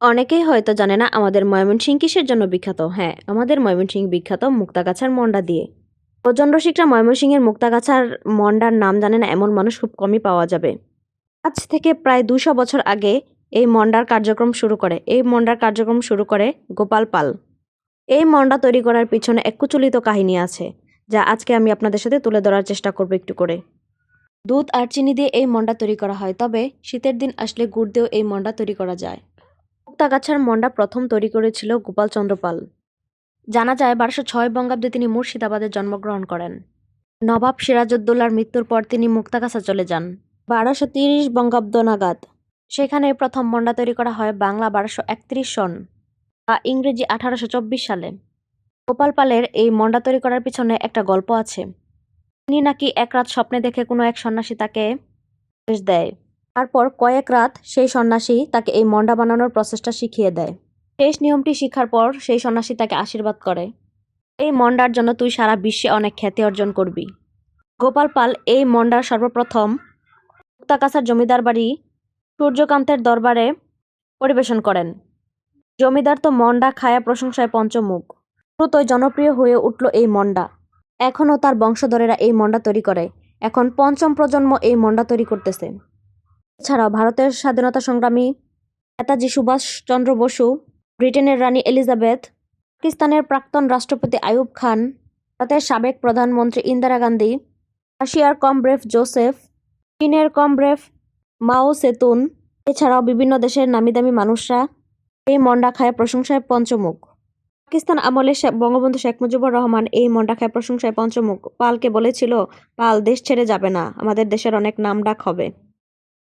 অনেকেই হয়তো জানে না আমাদের ময়মনসিংহ কিসের জন্য বিখ্যাত। হ্যাঁ আমাদের ময়মনসিংহ বিখ্যাত মুক্তাগাছার মন্ডা দিয়ে। প্রজন রসিকরা ময়মনসিংহের মুক্তাগাছার মন্ডার নাম জানে না, এমন মানুষ খুব কমই পাওয়া যাবে। আজ থেকে প্রায় দুশো বছর আগে এই মন্ডার কার্যক্রম শুরু করে, এই মন্ডার কার্যক্রম শুরু করে গোপাল পাল। এই মন্ডা তৈরি করার পিছনে এক কুচলিত কাহিনী আছে, যা আজকে আমি আপনাদের সাথে তুলে ধরার চেষ্টা করব একটু করে। দুধ আর চিনি দিয়ে এই মন্ডা তৈরি করা হয়, তবে শীতের দিন আসলে গুড় দিয়েও এই মন্ডা তৈরি করা যায়। মুক্তাগাছার মন্ডা প্রথম তৈরি করেছিল গোপাল চন্দ্র পাল। জানা যায়, বারোশো ছয় বঙ্গাব্দে তিনি মুর্শিদাবাদে জন্মগ্রহণ করেন। নবাব সিরাজউদ্দৌলার মৃত্যুর পর তিনি মুক্তাগাছা চলে যান। বারোশো তিরিশ বঙ্গাব্দ নাগাদ সেখানে প্রথম মন্ডা তৈরি করা হয় বাংলা বারোশো একত্রিশ সন বা ইংরেজি আঠারোশো চব্বিশ সালে। গোপাল পালের এই মন্ডা তৈরি করার পিছনে একটা গল্প আছে। তিনি নাকি এক রাত স্বপ্নে দেখে কোনো এক সন্ন্যাসী তাকে দেয়। তারপর কয়েক রাত সেই সন্ন্যাসী তাকে এই মন্ডা বানানোর প্রসেসটা শিখিয়ে দেয়। শেষ নিয়মটি শিখার পর সেই সন্ন্যাসী তাকে আশীর্বাদ করে। এই মন্ডার জন্য তুই সারা বিশ্বে অনেক খ্যাতি অর্জন করবি। গোপাল পাল এই মন্ডার সর্বপ্রথম মুক্তাকাছার জমিদার বাড়ি সূর্যকান্তের দরবারে পরিবেশন করেন। জমিদার তো মন্ডা খায়া প্রশংসায় পঞ্চমুখ। দ্রুতই জনপ্রিয় হয়ে উঠল এই মন্ডা। এখনও তার বংশধরেরা এই মন্ডা তৈরি করে। এখন পঞ্চম প্রজন্ম এই মন্ডা তৈরি করতেছে। এছাড়াও ভারতের স্বাধীনতা সংগ্রামী নেতাজি সুভাষ চন্দ্র বসু, ব্রিটেনের রানী এলিজাবেথ, পাকিস্তানের প্রাক্তন রাষ্ট্রপতি আয়ুব খান, ভারতের সাবেক প্রধানমন্ত্রী ইন্দিরা গান্ধী, রাশিয়ার কমব্রেফ জোসেফ, চীনের কমব্রেফ মাও সেতুন, এছাড়াও বিভিন্ন দেশের নামিদামি মানুষরা এই মন্ডা খায় প্রশংসায় পঞ্চমুখ। পাকিস্তান আমলে বঙ্গবন্ধু শেখ মুজিবুর রহমান এই মন্ডা খায় প্রশংসায় পঞ্চমুখ। পালকে বলেছিল, পাল দেশ ছেড়ে যাবে না, আমাদের দেশের অনেক নাম ডাক হবে।